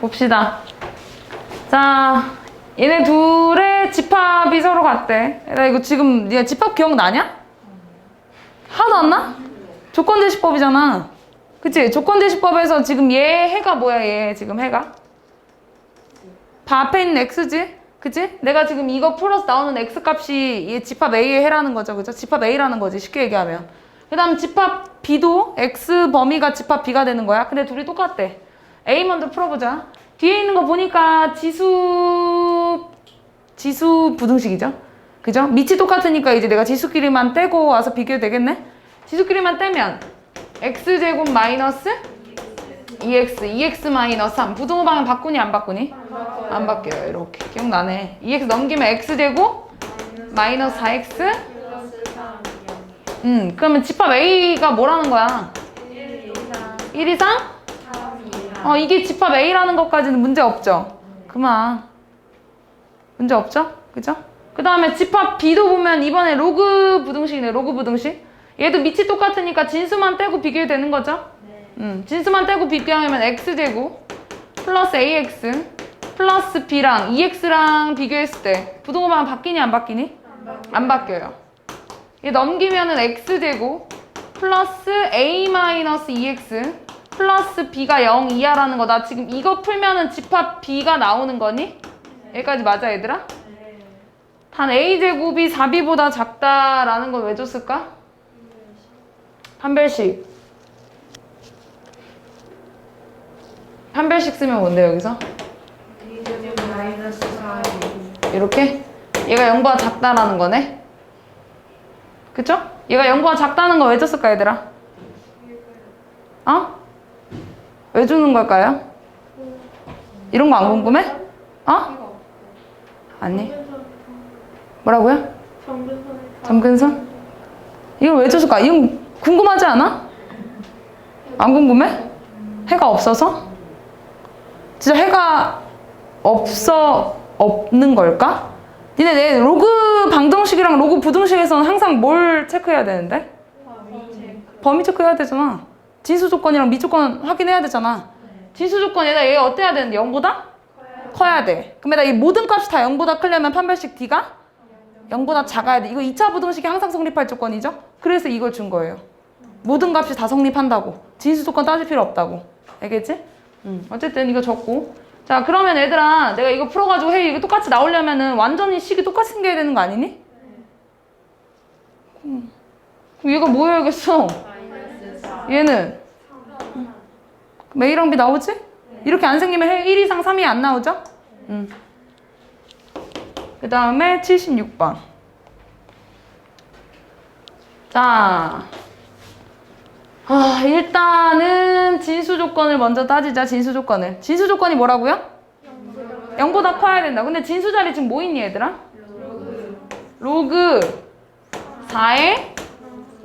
봅시다. 자, 얘네 둘의 집합이 서로 같대. 나 이거 지금 얘 집합 기억나냐? 하나도 안 나? 조건대시법이잖아. 그치? 조건대시법에서 지금 얘 해가 뭐야, 얘 지금 해가? 바 앞에 있는 x지? 그치? 내가 지금 이거 플러스 나오는 x 값이 얘 집합 A의 해라는 거죠. 그죠? 집합 A라는 거지. 쉽게 얘기하면. 그 다음 집합 B도 x 범위가 집합 B가 되는 거야. 근데 둘이 똑같대. A 먼저 풀어보자. 뒤에 있는 거 보니까 지수, 지수 부등식이죠? 그죠? 밑이 똑같으니까 이제 내가 지수끼리만 떼고 와서 비교해도 되겠네? 지수끼리만 떼면 x제곱 마이너스 2x, 2x 마이너스 3. 부등호 방향 바꾸니 안 바꾸니? 안 바뀌어요. 이렇게. 기억나네. 2x 넘기면 x제곱 마이너스 4x. 음, 그러면 집합 A가 뭐라는 거야? 1 이상? 어, 이게 집합 A라는 것까지는 문제 없죠? 그만. 문제 없죠? 그죠? 그 다음에 집합 B도 보면 이번에 로그 부등식이네, 로그 부등식. 얘도 밑이 똑같으니까 진수만 떼고 비교해도 되는 거죠? 음, 진수만 떼고 비교하면 x제곱 플러스 ax 플러스 b랑 2x랑 비교했을 때 방향 바뀌니 안 바뀌니? 안 바뀌어요. 얘 넘기면은 x제곱 플러스 a 마이너스 2x 플러스 b가 0 이하라는 거. 나 지금 이거 풀면은 집합 b가 나오는 거니? 여기까지 맞아 얘들아? 단 a제곱이 4b보다 작다라는 건 왜 줬을까? 판별식 판별식 쓰면 뭔데 여기서? 마이너스 4 이렇게? 얘가 0보다 작다라는 거네? 그쵸? 얘가 0보다 작다는 거 왜 줬을까 얘들아? 어? 왜 주는 걸까요? 이런 거 안 궁금해? 어? 아니 뭐라고요? 점근선? 이걸 왜 줬을까? 이건 궁금하지 않아? 안 궁금해? 해가 없어서? 진짜 해가 없어 없는 걸까? 니네 내 로그 방정식이랑 로그 부등식에서는 항상 뭘 체크해야 되는데? 범위 체크해야 되잖아. 진수 조건이랑 미 조건 확인해야 되잖아. 진수 조건에다 얘 어때야 되는데 0보다? 커야 돼. 그럼 이 모든 값이 다 0보다 크려면 판별식 D가 0보다 작아야 돼. 이거 2차 부등식이 항상 성립할 조건이죠? 그래서 이걸 준 거예요. 모든 값이 다 성립한다고. 진수 조건 따질 필요 없다고. 알겠지? 음, 어쨌든 이거 적고. 자, 그러면 얘들아, 내가 이거 풀어가지고 해. 이거 똑같이 나오려면은 완전히 식이 똑같이 생겨야 되는 거 아니니? 음. 얘가 뭐여야겠어? 얘는? A랑 B 나오지? 이렇게 안 생기면 해1 이상 3이 안 나오죠? 음. 그 다음에 76번. 자. 아, 일단은 진수 조건을 먼저 따지자, 진수 조건을. 진수 조건이 뭐라고요? 0보다 커야 된다. 근데 진수 자리 지금 뭐 있니, 얘들아? 로그 4에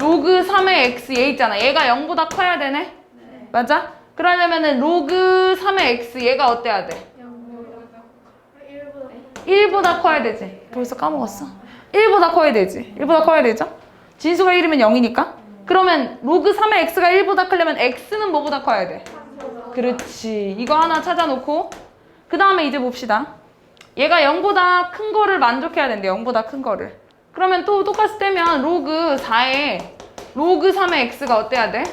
로그 3의 x 얘 있잖아. 얘가 0보다 커야 되네? 맞아? 그러려면은 로그 3의 x 얘가 어때야 돼? 1보다 커야 되지. 벌써 까먹었어. 1보다 커야 되지. 1보다 커야 되죠? 진수가 1이면 0이니까. 그러면 로그 3의 x가 1보다 크려면 x는 뭐보다 커야 돼? 그렇지. 이거 하나 찾아놓고 그 다음에 이제 봅시다. 얘가 0보다 큰 거를 만족해야 된대. 0보다 큰 거를. 그러면 또 똑같이 떼면 로그 4에 로그 3의 x가 어때야 돼?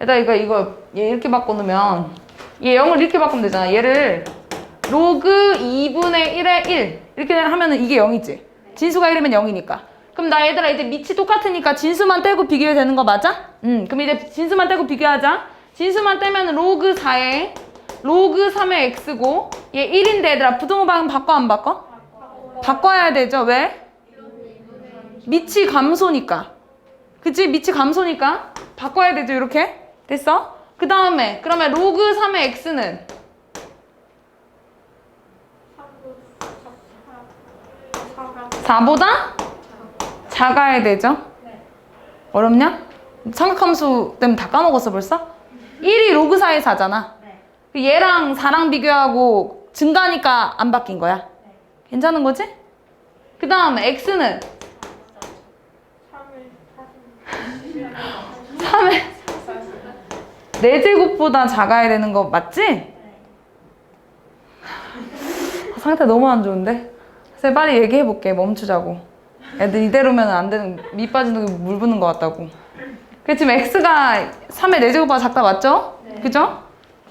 얘들아 이거 이거 얘 이렇게 바꿔놓으면 얘 0을 이렇게 바꾸면 되잖아. 얘를 로그 2분의 1의 1 이렇게 하면은 이게 0이지. 진수가 1이면 0이니까. 그럼 나 얘들아 이제 밑이 똑같으니까 진수만 떼고 비교해야 되는 거 맞아? 응. 그럼 이제 진수만 떼고 비교하자. 진수만 떼면 로그 4에 로그 3의 x고 얘 1인데 얘들아 부등호 방향 바꿔 안 바꿔? 바꿔야 되죠. 왜? 밑이 감소니까. 그치? 밑이 감소니까 바꿔야 되죠. 이렇게. 됐어? 그 다음에 그러면 로그 3의 x는 4보다 작아야 되죠? 어렵냐? 삼각함수 때문에 다 까먹었어 벌써? 1이 로그 4의 4잖아. 얘랑 4랑 비교하고 증가니까 안 바뀐 거야. 괜찮은 거지? 그 다음 x는 3에 4제곱보다 작아야 되는 거 맞지? 상태 너무 안 좋은데? 그래서 빨리 얘기해 볼게. 멈추자고. 애들 이대로면 안 되는, 밑 빠지는 게물 부는 것 같다고. 그 지금 x가 3의 4제곱보다 작다 맞죠? 그죠?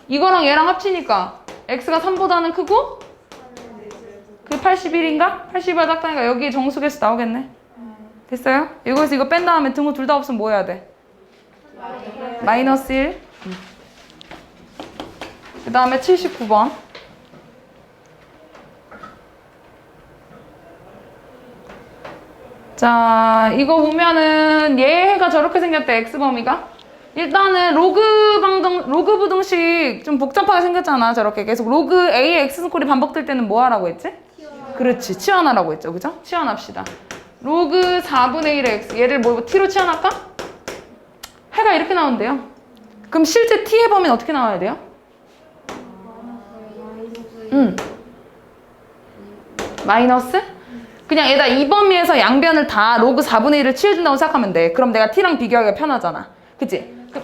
이거랑 얘랑 합치니까 x가 3보다는 크고 그 81인가? 80보다 작다니까 여기 정수계수 나오겠네. 됐어요? 이거에서 이거 뺀 다음에 등호 둘 다 없으면 뭐 해야 돼? 마이너스 1. 그 다음에 79번. 자, 이거 보면은 얘가 저렇게 생겼대, x범위가. 일단은 로그 방정, 로그 부등식 좀 복잡하게 생겼잖아, 저렇게. 계속 로그 a의 x스콜이 반복될 때는 뭐 하라고 했지? 그렇지, 치환하라고 했죠, 그죠? 치환합시다. 로그 4분의 1의 x, 얘를 뭐 t로 치환할까? 해가 이렇게 나온대요. 그럼 실제 t의 범위는 어떻게 나와야 돼요? 음. 마이너스? 그냥 얘다 이 범위에서 양변을 다 로그 4분의 1을 취해준다고 생각하면 돼. 그럼 내가 t랑 비교하기가 편하잖아. 그치? 그,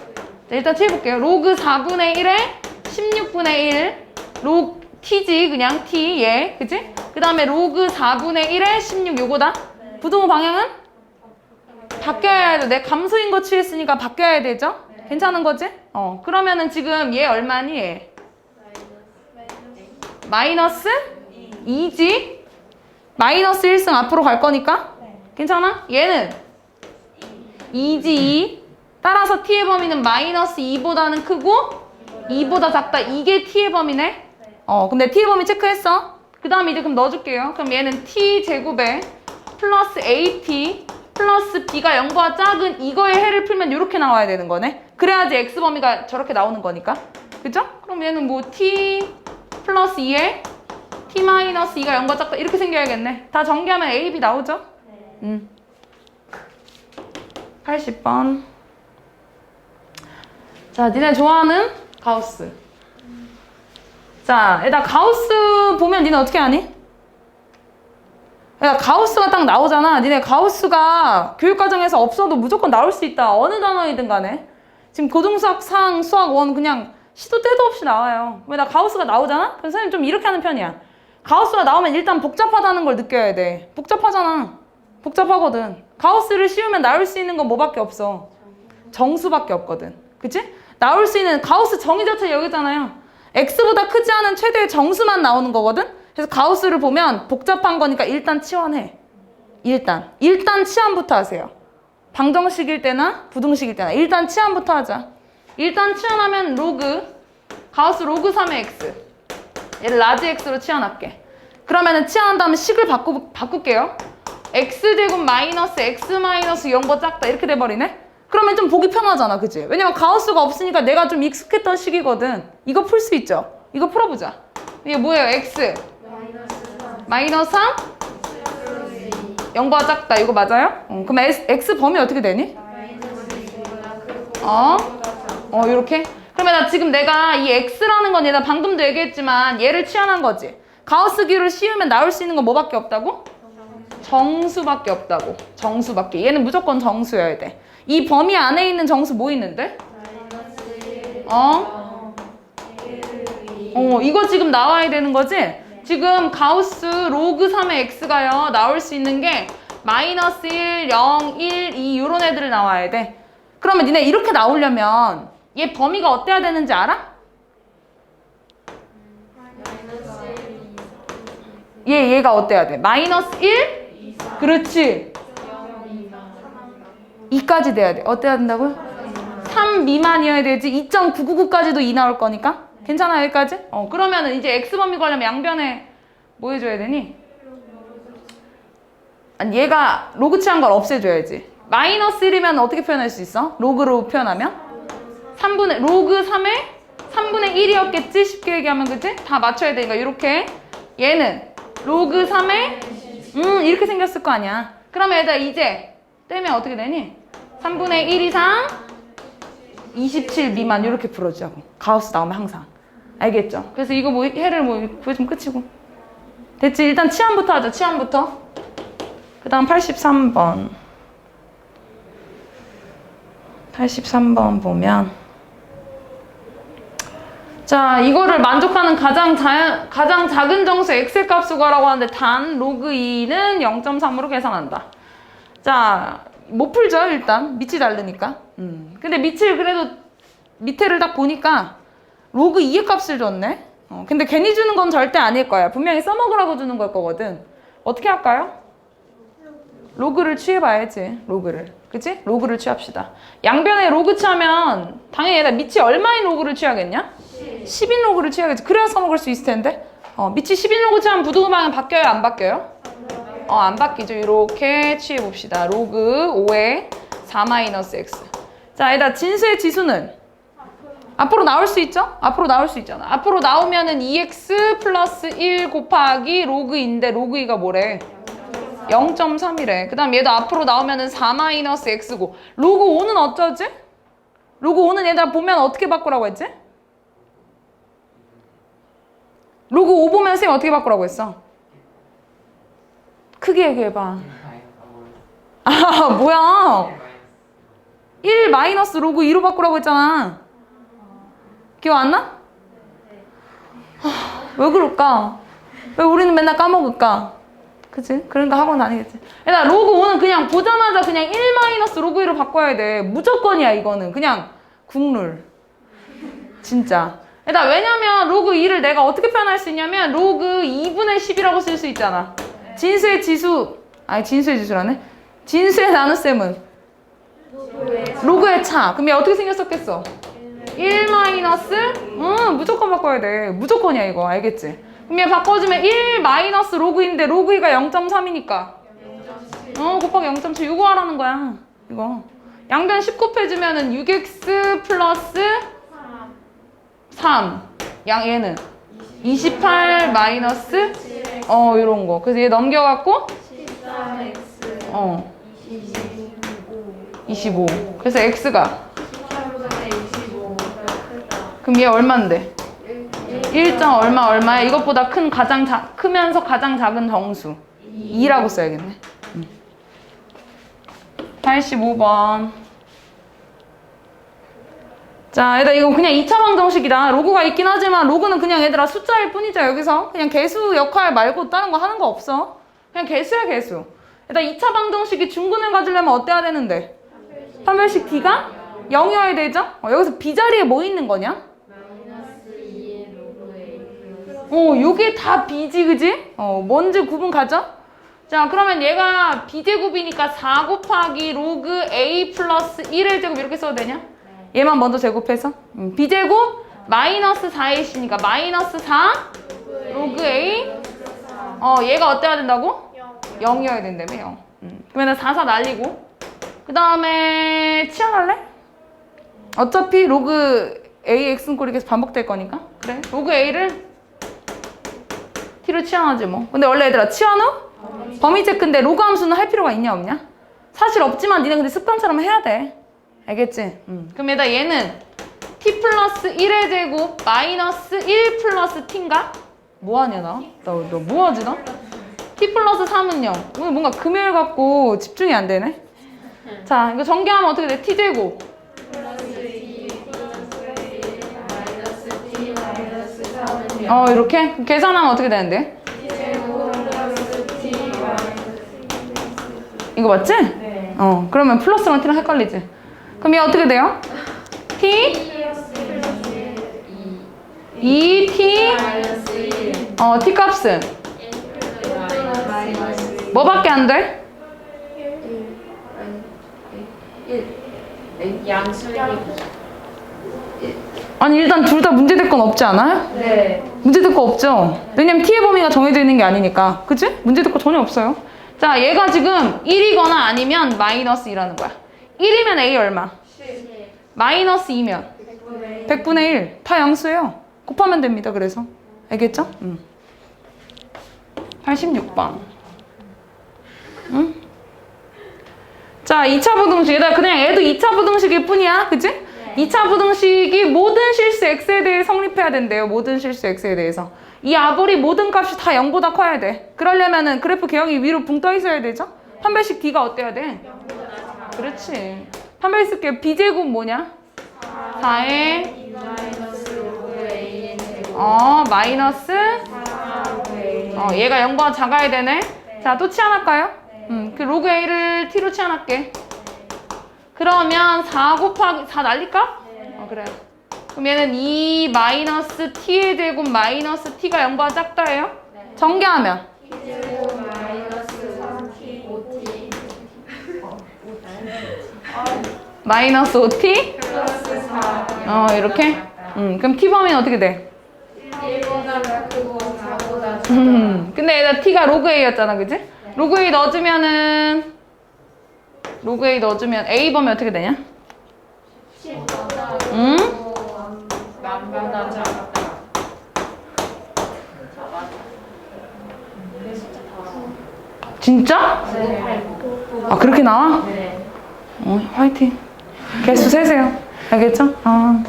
자, 일단 취해볼게요. 로그 4분의 1에 16분의 1. 로 t지 그냥 t 얘. 그치? 그 다음에 로그 4분의 1에 16 요거다. 부동호 방향은? 바뀌어야 돼. 내 감소인 거 취했으니까 바뀌어야 되죠? 괜찮은 거지? 어. 그러면은 지금 얘 얼마니? 얘? 마이너스 2지? 마이너스 1승 앞으로 갈 거니까? 괜찮아? 얘는 2지 2. 따라서 t의 범위는 마이너스 2보다는 크고 2보다 작다. 이게 t의 범위네? 어, 근데 t의 범위 체크했어? 그 다음에 이제 그럼 넣어줄게요. 그럼 얘는 t 제곱에 플러스 at 플러스 b가 0보다 작은 이거의 해를 풀면 이렇게 나와야 되는 거네. 그래야지 x 범위가 저렇게 나오는 거니까. 그죠? 그럼 얘는 뭐 t 플러스 2에 t 마이너스 2가 0보다 작다 이렇게 생겨야겠네. 다 전개하면 a, b 나오죠? 음. 80번. 자, 니네 좋아하는 가우스. 자, 일단 가우스 보면 니네 어떻게 하니? 야, 가우스가 딱 나오잖아. 니네 가우스가 교육과정에서 없어도 무조건 나올 수 있다. 어느 단어이든 간에. 지금 고등수학 상 수학 원 그냥 시도 때도 없이 나와요. 왜 나 가우스가 나오잖아? 그럼 선생님 좀 이렇게 하는 편이야. 가우스가 나오면 일단 복잡하다는 걸 느껴야 돼. 복잡하잖아. 복잡하거든. 가우스를 씌우면 나올 수 있는 건 뭐밖에 없어. 정수밖에 없거든. 그치? 나올 수 있는 가우스 정의 자체 여기잖아요. x보다 크지 않은 최대의 정수만 나오는 거거든? 그래서 가우스를 보면 복잡한 거니까 일단 치환해. 일단. 일단 치환부터 하세요. 방정식일 때나 부등식일 때나 일단 치환부터 하자. 일단 치환하면 로그 가우스 로그 3의 x 얘를 라지 x로 치환할게. 그러면은 치환한 다음에 식을 바꾸, 바꿀게요. x제곱 마이너스 x 마이너스 0보다 작다 이렇게 돼버리네? 그러면 좀 보기 편하잖아 그치? 왜냐면 가우스가 없으니까 내가 좀 익숙했던 식이거든 이거 풀 수 있죠? 이거 풀어보자 이게 뭐예요? x 마이너스 3 0보다 작다 이거 맞아요? 어, 그럼 x, x 범위 어떻게 되니? 어? 어 이렇게? 그러면 나 지금 내가 이 x라는 건 얘가 방금도 얘기했지만 얘를 치환한 거지 가우스기를 씌우면 나올 수 있는 건 뭐밖에 없다고? 정수밖에 없다고 정수밖에 얘는 무조건 정수여야 돼 이 범위 안에 있는 정수 뭐 있는데? 어? 어 이거 지금 나와야 되는 거지? 지금 가우스 로그 3의 x가요 나올 수 있는 게 마이너스 1, 0, 1, 2 이런 애들을 나와야 돼 그러면 니네 이렇게 나오려면 얘 범위가 어때야 되는지 알아? 얘 얘가 어때야 돼? 마이너스 1? 그렇지 2까지 돼야 돼 어때야 된다고요? 3 미만이어야 되지 2.999까지도 2 나올 거니까 괜찮아 여기까지? 어 그러면은 이제 x범위 구하려면 양변에 뭐 해줘야 되니? 아니 얘가 로그 취한 걸 없애줘야지 마이너스 1이면 어떻게 표현할 수 있어? 로그로 표현하면? 3분의 로그 3의 3분의 1이었겠지? 쉽게 얘기하면 그치? 다 맞춰야 되니까 이렇게 얘는 로그 3의 음 이렇게 생겼을 거 아니야 그러면 얘들아 이제 떼면 어떻게 되니? 3분의 1 이상 27 미만 이렇게 풀어주자고 가우스 나오면 항상 알겠죠? 그래서 이거 뭐 해를 뭐 보여주면 끝이고 됐지? 일단 치환부터 하자 치환부터 그 다음 83번 83번 보면 자, 이거를 만족하는 가장 자, 가장 작은 정수 엑셀 값을 구하라고 하는데 단 로그 2는 0.3으로 계산한다. 자, 못 풀죠, 일단. 밑이 다르니까. 음. 근데 밑을 그래도 밑에를 딱 보니까 로그 2의 값을 줬네. 어, 근데 괜히 주는 건 절대 아닐 거야. 분명히 써먹으라고 주는 걸 거거든. 어떻게 할까요? 로그를 취해봐야지. 로그를. 그치? 로그를 취합시다. 양변에 로그 취하면 당연히 얘가 밑이 얼마인 로그를 취하겠냐? 10 인 로그를 취하겠지. 그래야 써먹을 수 있을 텐데. 어, 밑이 10인 로그 취하면 부등호방은 바뀌어요? 안 바뀌어요? 어, 안 바뀌죠. 이렇게 취해봅시다. 로그 5에 4-x. 자, 얘다 진수의 지수는 앞으로 나올 수 있죠? 앞으로 나올 수 있잖아. 앞으로 나오면은 2x 플러스 1 곱하기 로그인데 로그 2가 뭐래? 0.3이래. 그 다음 얘도 앞으로 나오면은 4-x고. 로그 5는 어쩌지? 로그 5는 얘들아 보면 어떻게 바꾸라고 했지? 로그 5 보면 쌤 어떻게 바꾸라고 했어? 크게 얘기해봐. 아, 뭐야. 1 마이너스 로그 2로 바꾸라고 했잖아. 기억 안 나? 하, 왜 그럴까? 왜 우리는 맨날 까먹을까? 그치? 그러니까 학원 다니겠지. 얘들아, 로그 5는 그냥 보자마자 그냥 1 마이너스 로그 2로 바꿔야 돼. 무조건이야, 이거는. 그냥 국룰. 진짜. 얘들아, 왜냐면 로그 2를 내가 어떻게 표현할 수 있냐면 로그 2분의 10이라고 쓸 수 있잖아. 진수의 지수, 아니, 진수의 지수라네? 진수의 나눗셈은? 로그의 차. 그럼 얘 어떻게 생겼었겠어? 1 마이너스? 응, 무조건 바꿔야 돼. 무조건이야, 이거. 알겠지? 그럼 얘 바꿔주면 1 마이너스 로그인데 로그 2가 0.3이니까. 어, 곱하기 0.7. 이거 하라는 거야. 이거. 양변 10 곱해주면은 6x 플러스 3. 양, 얘는? 28 마이너스? 어, 이런 거. 그래서 얘 넘겨갖고? 13x 어, 25 25. 그래서 x가. 18보다 25 크다 그럼 얘 얼만데? 1점 얼마 얼마야? 이것보다 큰 가장 자, 크면서 가장 작은 정수 2 라고 써야겠네. 음. 85번. 자, 얘들아 이건 그냥 2차 방정식이다. 로그가 있긴 하지만 로그는 그냥 얘들아 숫자일 뿐이죠. 여기서 그냥 개수 역할 말고 다른 거 하는 거 없어. 그냥 개수야 개수. 얘들아 2차 방정식이 중근을 가지려면 어때야 되는데? 판별식 D가 0이어야 되죠? 어, 여기서 B 자리에 뭐 있는 거냐? 어, 요게 다 B지, 그지? 어, 뭔지 구분 가죠? 자, 그러면 얘가 B제곱이니까 4 곱하기 로그 A 플러스 1의 제곱 이렇게 써도 되냐? 얘만 먼저 제곱해서. 음, B제곱 마이너스 4A시니까 마이너스 4 로그 A. 어, 얘가 어때야 된다고? 0 이어야 된다며, 0. 음, 그러면 4, 4 날리고. 그 다음에 치환할래? 어차피 로그 A, X는 꼴이 계속 반복될 거니까. 그래. 로그 A를 T로 치환하지 뭐. 근데 원래 얘들아 치환 후 범위 체크인데 로그 함수는 할 필요가 있냐 없냐? 사실 없지만 니네 근데 습관처럼 해야 돼. 알겠지? 음. 그럼 얘다 얘는 T 플러스 1의 제곱 마이너스 1 플러스 T인가? 뭐하냐 나? 나, 나 뭐하지 나? T 플러스 3은요? 오늘 뭔가 금요일 같고 집중이 안 되네? 자 이거 전개하면 어떻게 돼? T 제곱 어 이렇게? 계산하면 어떻게 되는데? 이거 맞지? 네 어 그러면 플러스랑 T랑 헷갈리지? 그럼 얘 어떻게 돼요? T 플러스 2 T 마이너스 1어 T 값은 뭐밖에 안 돼? 1 양수기 아니 일단 둘 다 문제될 건 없지 않아요? 네 문제될 거 없죠? 왜냐면 T의 범위가 정해져 있는 게 아니니까 그치? 문제될 거 전혀 없어요 자 얘가 지금 1이거나 아니면 마이너스 2라는 거야 1이면 A 얼마? 마이너스 2면 100분의 1. 다 양수예요. 곱하면 됩니다. 그래서. 알겠죠? 음. 86번. 응? 자, 2차 부등식. 얘들아, 그냥 얘도 2차 부등식일 뿐이야. 그치? 2차 부등식이 모든 실수 x에 대해 성립해야 된대요. 모든 실수 x에 대해서. 이 아볼이 모든 값이 다 0보다 커야 돼. 그러려면은 그래프 개형이 위로 붕 떠 있어야 되죠? 판별식 D가 어때야 돼? 그렇지. 판별식 개 B제곱 뭐냐? 4에 마이너스 로그 A 어, 마이너스 어, 얘가 0보다 작아야 되네. 자, 또 치환할까요? 음, 그 로그 A를 T로 치환할게. 그러면 4 곱하기 4 날릴까? 어, 그래. 그럼 얘는 2 마이너스 T의 제곱 마이너스 T가 0보다 작다예요? 전개하면 마이너스 3t 5t 마이너스 5T? 플러스 4 어, 이렇게? 음, 그럼 T 범위는 어떻게 돼? 1보다 크고 4보다 작다 음, 근데 얘가 T가 로그 A였잖아, 그지? 로그 A 넣어주면은 로그 A 넣어주면 A 범위 어떻게 되냐? 10보다 응? 진짜? 네. 아, 그렇게 나와? 네. 어, 화이팅. 개수 세세요. 알겠죠? 아.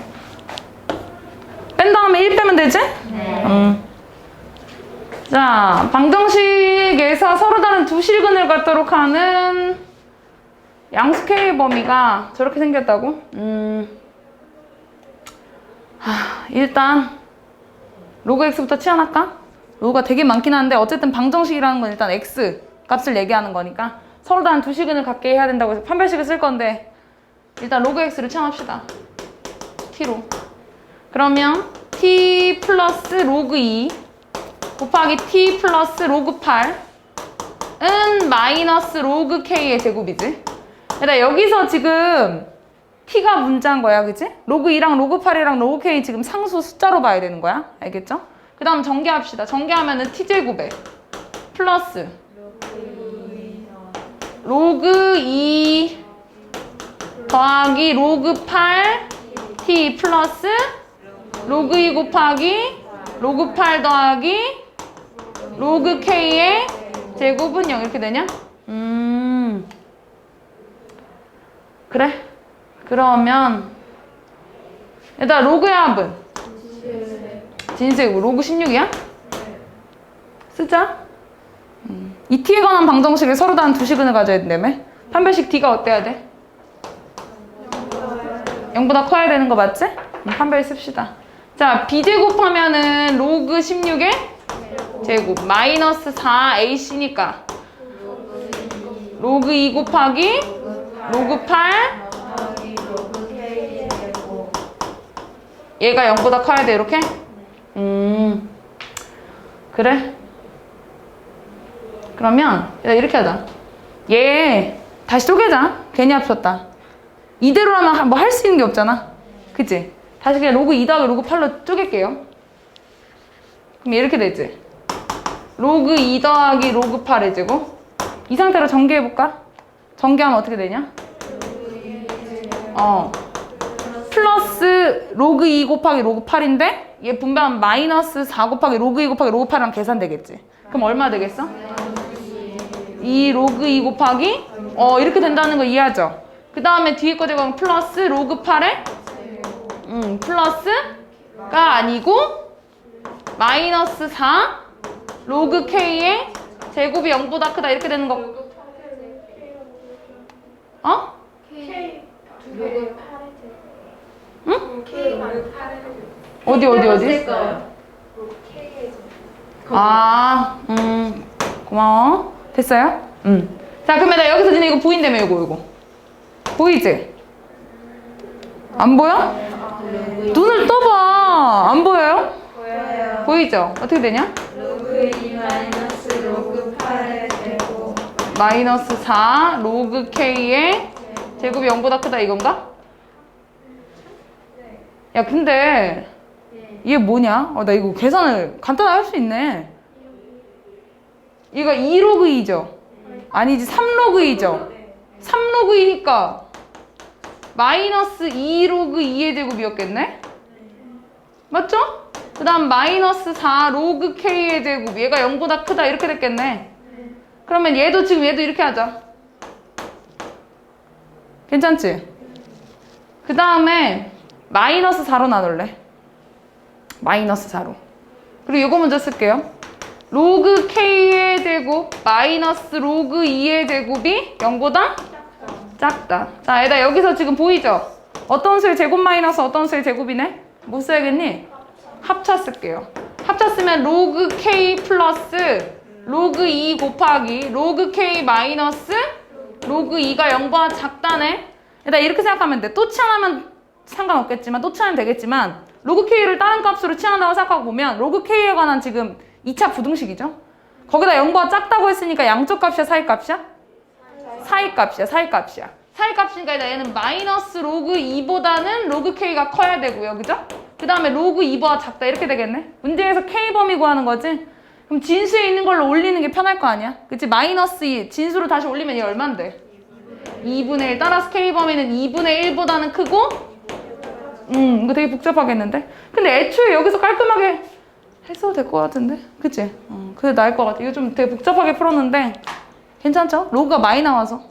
뺀 다음에 1 빼면 되지? 네. 음. 자, 방정식에서 서로 다른 두 실근을 갖도록 하는 K의 범위가 저렇게 생겼다고? 음. 하, 일단 로그 x부터 치환할까? 로그가 되게 많긴 한데 어쨌든 방정식이라는 건 일단 x 값을 얘기하는 거니까 서로 다른 두 실근을 갖게 해야 된다고 해서 판별식을 쓸 건데 일단 로그 x를 치환합시다. t로. 그러면 t 플러스 로그 2 곱하기 t 플러스 로그 8은 마이너스 로그 k의 제곱이지. 그러니까 여기서 지금 t가 문자인 거야, 그지? 로그 2랑 로그 8이랑 로그 k 지금 상수 숫자로 봐야 되는 거야. 알겠죠? 그 다음 전개합시다. 전개하면은 t 제곱에 플러스 로그 2 더하기 로그 8 t 플러스 로그 2 곱하기 로그 8 더하기 로그 k의 제곱은 0 이렇게 되냐? 음 그래 그러면 일단 로그의 합은 진제곱 로그 16이야? 쓰자 음. 이 t에 관한 방정식에 서로 다른 두 식은을 가져야 된다며? 판별식 d가 어때야 돼? 0보다 커야 되는 거 맞지? 음, 판별 씁시다. 자, b제곱 하면은 로그 16의 제곱 마이너스 4ac니까 로그 2 곱하기 로그 8 얘가 0보다 커야 돼 이렇게? 음 그래? 그러면 야, 이렇게 하자 얘 다시 쪼개자 괜히 합쳤다 이대로라면 뭐 할 수 있는 게 없잖아 그치? 다시 그냥 로그 2 더하기 로그 8로 쪼갤게요 그럼 이렇게 되지 로그 2 더하기 로그 8의 제곱 이 상태로 전개해볼까? 전개하면 어떻게 되냐? 어 플러스 로그 2 곱하기 로그 8인데 얘 분배하면 마이너스 4 곱하기 로그 2 곱하기 로그 8이랑 계산되겠지 그럼 얼마 되겠어? 2 로그 2 곱하기 어 이렇게 된다는 거 이해하죠? 그 다음에 뒤에 거 제곱하면 플러스 로그 8에 음 플러스가 아니고 마이너스 4 로그 k의 제곱이 0보다 크다 이렇게 되는 거 어? 응? K 어디 어디 어디? 거요. 아, 음, 고마워. 됐어요? 음. 자, 그러면 나 여기서 니네 이거 보인다며, 이거, 이거. 보이지? 안 보여? 눈을 떠봐. 안 보여요? 보여요. 보이죠? 어떻게 되냐? 로그 2 마이너스 로그 8의 제곱 마이너스 4 로그 k의 제곱이 0보다 크다 이건가? 야, 근데 이게 뭐냐? 어, 나 이거 계산을 간단하게 할 수 있네. 이거 2로그 2죠? 아니지, 3로그 2죠? 3로그 2니까 마이너스 2로그 2의 제곱이었겠네? 맞죠? 그 다음 마이너스 4 로그 k의 제곱 얘가 0보다 크다 이렇게 됐겠네 그러면 얘도 지금 얘도 이렇게 하자 괜찮지? 그 다음에 마이너스 4로 나눌래 마이너스 4로 그리고 이거 먼저 쓸게요 로그 k의 제곱 마이너스 로그 2의 제곱이 0보다 작다 자 얘다 여기서 지금 보이죠? 어떤 수의 제곱 마이너스 어떤 수의 제곱이네? 뭐 써야겠니? 합차 쓸게요. 합차 쓰면 로그 k 플러스 로그 2 곱하기 로그 k 마이너스 로그 2가 0보다 작다네. 일단 이렇게 생각하면 돼. 또 치환하면 상관없겠지만 또 치환하면 되겠지만 로그 k를 다른 값으로 치환한다고 생각하고 보면 로그 k에 관한 지금 2차 부등식이죠. 거기다 0보다 작다고 했으니까 양쪽 값이야 사이 값이야? 사이 값이야 사이 값이야. 사이 값이니까 일단 얘는 마이너스 로그 2보다는 로그 k가 커야 되고요. 그죠? 그 다음에 로그 2보다 작다 이렇게 되겠네. 문제에서 k 범위 구하는 거지. 그럼 진수에 있는 걸로 올리는 게 편할 거 아니야? 그치? 마이너스 2 진수로 다시 올리면 얘 얼만데? 2분의 1 따라서 k 범위는 2분의 1보다는 크고 음 이거 되게 복잡하겠는데? 근데 애초에 여기서 깔끔하게 했어도 될 것 같은데? 그치? 어, 그게 나을 것 같아. 이거 좀 되게 복잡하게 풀었는데 괜찮죠? 로그가 많이 나와서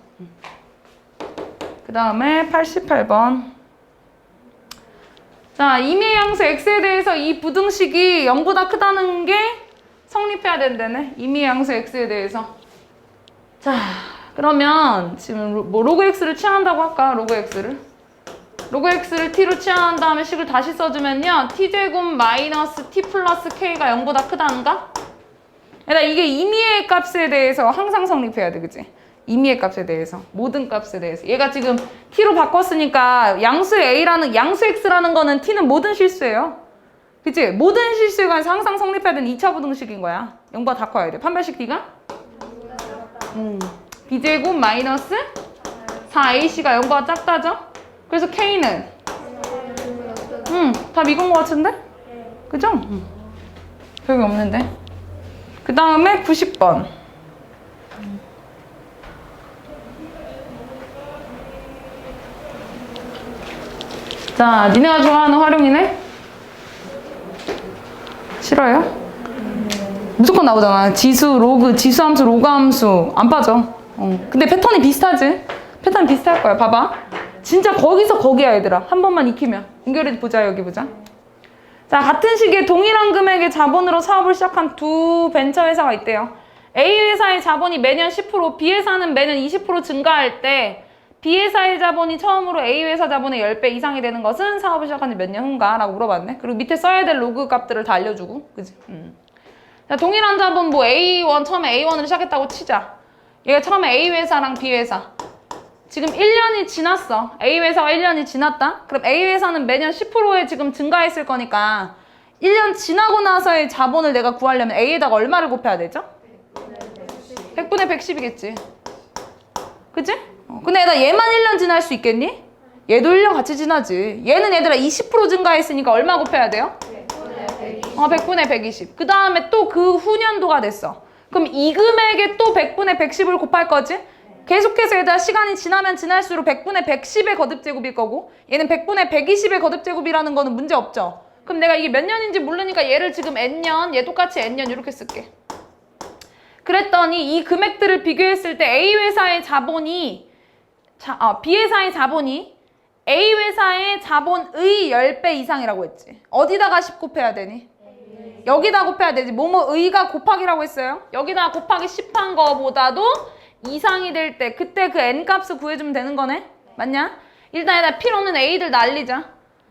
그 다음에 88번 자, 임의 양수 x에 대해서 이 부등식이 0보다 크다는 게 성립해야 된다네. 임의 양수 x에 대해서. 자, 그러면 지금 로- 뭐 로그 x를 취한다고 할까? 로그 x를. 로그 x를 t로 취한 다음에 식을 다시 써주면요. t제곱 마이너스 t 플러스 k가 0보다 크다는가? 그러니까 이게 임의의 값에 대해서 항상 성립해야 돼, 그치? 임의의 값에 대해서 모든 값에 대해서 얘가 지금 t로 바꿨으니까 양수 a라는 양수 x라는 거는 t는 모든 실수예요. 그치? 모든 실수에 관해서 항상 성립해야 되는 2차 부등식인 거야. 0보다 다 커야 돼. 판별식 d가? 음. b제곱 마이너스 4ac가 0보다 작다죠? 그래서 k는? 음, 답 이건 거 같은데? 그죠? 음. 별게 없는데. 그 다음에 90번. 자, 니네가 좋아하는 활용이네? 싫어요? 무조건 나오잖아. 지수, 로그, 지수 함수, 로그 함수. 안 빠져. 어. 근데 패턴이 비슷하지? 패턴 비슷할 거야. 봐봐. 진짜 거기서 거기야, 얘들아. 한 번만 익히면. 연결해 보자, 여기 보자. 자, 같은 시기에 동일한 금액의 자본으로 사업을 시작한 두 벤처 회사가 있대요. A 회사의 자본이 매년 10%, B 회사는 매년 20% 증가할 때 B 회사의 자본이 처음으로 A 회사 자본의 10배 이상이 되는 것은 사업을 시작한 지 몇 년 후인가? 라고 물어봤네. 그리고 밑에 써야 될 로그 값들을 다 알려주고. 그지? 음. 자, 동일한 자본 뭐 A1, 처음에 A1으로 시작했다고 치자. 얘가 처음에 A 회사랑 B 회사. 지금 1년이 지났어. A 회사가 1년이 지났다? 그럼 A 회사는 매년 10%에 지금 증가했을 거니까 1년 지나고 나서의 자본을 내가 구하려면 A에다가 얼마를 곱해야 되죠? 100분의 110이겠지. 그치? 어, 근데 얘들아 얘만 1년 지날 수 있겠니? 얘도 1년 같이 지나지. 얘는 얘들아 20% 증가했으니까 얼마 곱해야 돼요? 어, 100분의 120. 그 다음에 또 그 후년도가 됐어. 그럼 이 금액에 또 100분의 110을 곱할 거지? 계속해서 얘들아 시간이 지나면 지날수록 100분의 110의 거듭제곱일 거고 얘는 100분의 120의 거듭제곱이라는 거는 문제 없죠? 그럼 내가 이게 몇 년인지 모르니까 얘를 지금 n년, 얘 똑같이 n년 이렇게 쓸게. 그랬더니 이 금액들을 비교했을 때 A 회사의 자본이 자, 아, B 회사의 자본이 A 회사의 자본의 10배 이상이라고 했지. 어디다가 10 곱해야 되니? 여기다 곱해야 되지. 뭐뭐 의가 곱하기라고 했어요. 여기다 곱하기 10한 거보다도 이상이 될 때 그때 그 n 값을 구해주면 되는 거네. 맞냐? 일단 얘들아 필요는 a들 날리자.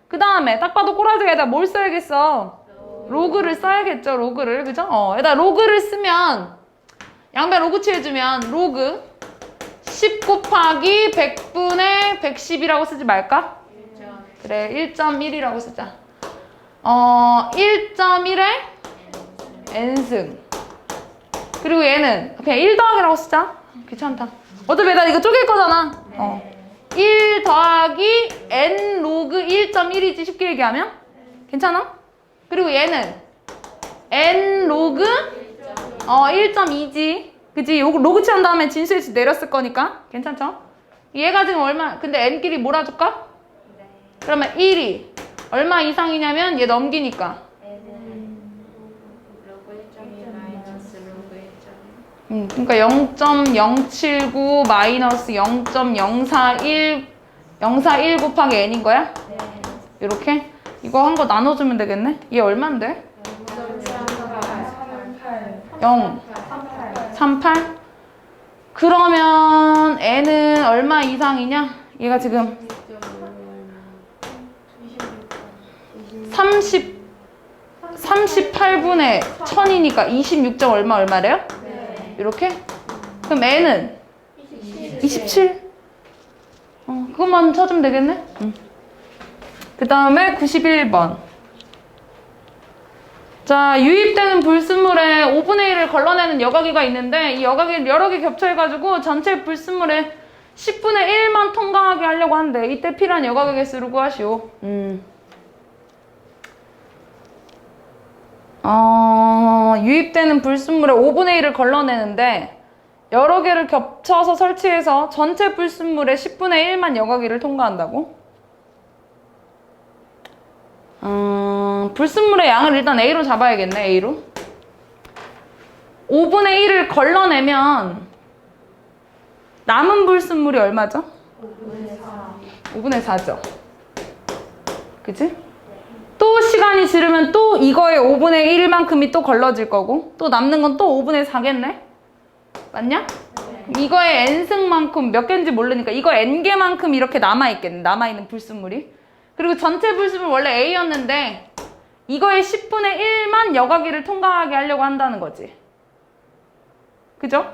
그 다음에 딱 봐도 꼬라지가 얘들아 뭘 써야겠어? 로그를 써야겠죠. 로그를 그죠? 어, 얘들아 로그를 쓰면 양변 로그 취해주면 로그 10 곱하기 100분의 110이라고 쓰지 말까? 그래 1.1이라고 쓰자. 어 1.1에 n승 그리고 얘는 그냥 1 더하기라고 쓰자 귀찮다 어차피 나 이거 쪼갤 거잖아 어. 1 더하기 n 로그 1.1이지 쉽게 얘기하면 괜찮아? 그리고 얘는 n 로그 어 1.2지 그지 요거 로그 취한 다음에 진수에서 내렸을 거니까 괜찮죠? 얘가 지금 얼마 근데 n끼리 몰아줄까? 그러면 1이 얼마 이상이냐면 얘 넘기니까 로그 1.1 마이너스 로그 1.1 음, 그러니까 0.079 마이너스 0.041 041 곱하기 n인 거야? 이렇게? 이거 한 거 나눠주면 되겠네? 얘 얼만데? 0 38 그러면 n은 얼마 이상이냐? 얘가 지금 30 38분의 1000이니까 26점 얼마 얼마래요? 네. 이렇게? 그럼 n은 27. 어, 그것만 쳐주면 되겠네? 응. 그 다음에 91번. 자, 유입되는 불순물에 5분의 1을 걸러내는 여과기가 있는데 이 여과기를 여러 개 겹쳐해가지고 전체 불순물의 10분의 1만 통과하게 하려고 하는데 이때 필요한 여과기 개수를 구하시오. 음. 어, 유입되는 불순물의 5분의 1을 걸러내는데 여러 개를 겹쳐서 설치해서 전체 불순물의 10분의 1만 여과기를 통과한다고? 음, 불순물의 양을 일단 A로 잡아야겠네, A로. 5분의 1을 걸러내면 남은 불순물이 얼마죠? 5분의 4죠. 그치? 또 시간이 지르면 또 이거의 5분의 1만큼이 또 걸러질 거고 또 남는 건 또 5분의 4겠네? 맞냐? 이거의 n승만큼 몇 개인지 모르니까 이거 n개만큼 이렇게 남아있겠네. 남아있는 불순물이. 그리고 전체 불순물 원래 A였는데 이거의 10분의 1만 여과기를 통과하게 하려고 한다는 거지. 그죠?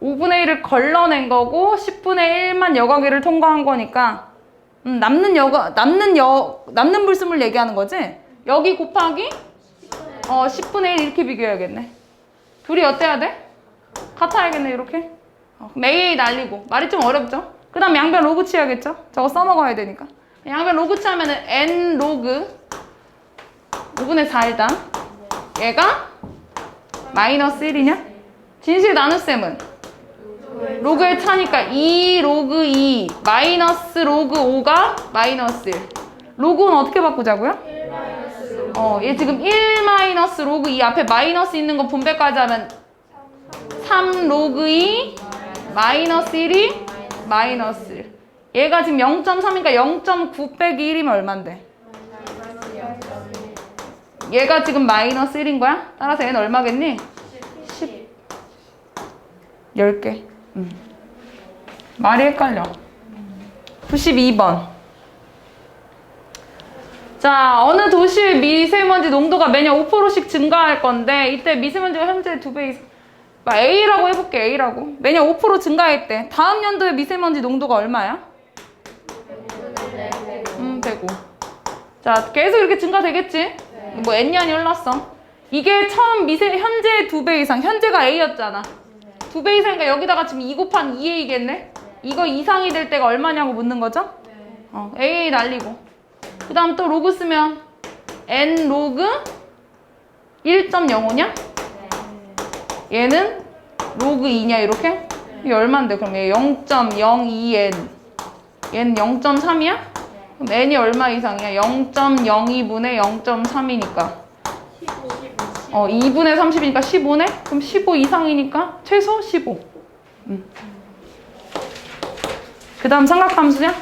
5분의 1을 걸러낸 거고 10분의 1만 여과기를 통과한 거니까 음, 남는 여과 남는 여 남는 불순물 얘기하는 거지. 여기 곱하기 어 10분의 1 이렇게 비교해야겠네. 둘이 어때야 돼? 같아야겠네 이렇게. 어, AA 날리고 말이 좀 어렵죠? 그다음 양변 로그 치야겠죠? 저거 써먹어야 되니까. 양변 로그 치하면은 n 로그 5분의 4 일단 얘가 마이너스 1이냐? 진실 나눗셈은 로그의 차니까 2 로그 2 마이너스 로그 5가 마이너스 1 로그는 어떻게 바꾸자고요? 어, 얘 지금 1 마이너스 로그 2 앞에 마이너스 있는 거 분배까지 하면 3 로그 2 마이너스 1이 마이너스 1 얘가 지금 0.3이니까 0.9 빼기 1이면 얼만데? 얘가 지금 마이너스 1인 거야? 따라서 얘는 얼마겠니? 10 10개 음. 말이 헷갈려 92번 자 어느 도시의 미세먼지 농도가 매년 5%씩 증가할 건데 이때 미세먼지가 현재 두배 이상 막 A라고 해볼게 A라고 매년 5% 증가했대 다음 연도에 미세먼지 농도가 얼마야? 음 105. 자 계속 이렇게 증가되겠지? 뭐 N년이 흘렀어 이게 처음 미세 현재 두배 이상 현재가 A였잖아 두배 이상이니까 여기다가 지금 2 곱한 2A겠네? 이거 이상이 될 때가 얼마냐고 묻는 거죠? 어, AA 날리고 그 다음 또 로그 쓰면 N 로그 1.05냐? 얘는 로그 2냐 이렇게? 이게 얼만데 그럼 얘 0.02N 얘는 0.3이야? 그럼 N이 얼마 이상이야? 0.02분의 0.3이니까 어 2분의 30이니까 15네? 그럼 15 이상이니까 최소 15 음. 그 다음 삼각함수냐?